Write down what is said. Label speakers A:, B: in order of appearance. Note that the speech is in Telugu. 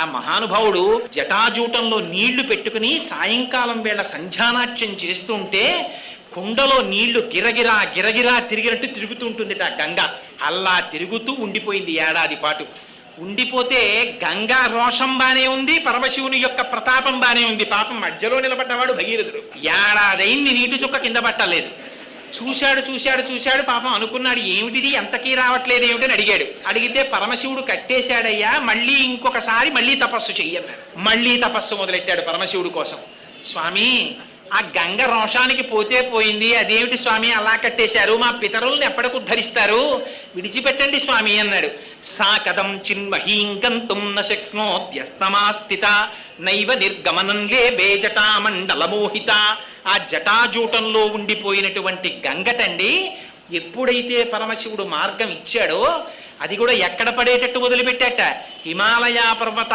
A: ఆ మహానుభావుడు జటాజూటంలో నీళ్ళు పెట్టుకుని సాయంకాలం వేళ సంధ్యానాట్యం చేస్తుంటే కుండలో నీళ్ళు గిరగిరా గిరగిరా తిరిగినట్టు తిరుగుతుంటుంది ఆ గంగ. అల్లా తిరుగుతూ ఉండిపోయింది ఏడాది పాటు. ఉండిపోతే గంగా రోషం బానే ఉంది పరమశివుని యొక్క ప్రతాపం బానే ఉంది. పాపం మధ్యలో నిలబడ్డవాడు భగీరథుడు. ఏడాదైంది నీటి చుక్క కింద పట్టలేదు. చూశాడు చూశాడు చూశాడు పాపం అనుకున్నాడు ఏమిటిది? ఎంతకీ రావట్లేదు ఏమిటని అడిగాడు. అడిగితే పరమశివుడు కట్టేశాడయ్యా మళ్ళీ ఇంకొకసారి మళ్ళీ తపస్సు చెయ్యన్నాడు. మళ్ళీ తపస్సు మొదలెట్టాడు పరమశివుడు కోసం. స్వామి ఆ గంగ రోషానికి పోతే పోయింది. అదేమిటి స్వామి? అలా కట్టేశారు. మా పితరుల్ని ఎప్పటికి ఉద్ధరిస్తారు? విడిచిపెట్టండి స్వామి అన్నాడు. సా కథం చిన్మహీం గంతుం న నైవ నిర్గమనం లే బేజటామండల మోహిత ఆ జటాజూటంలో ఉండిపోయినటువంటి గంగటండి ఎప్పుడైతే పరమశివుడు మార్గం ఇచ్చాడో అది కూడా ఎక్కడ పడేటట్టు వదిలిపెట్టాట? హిమాలయ పర్వత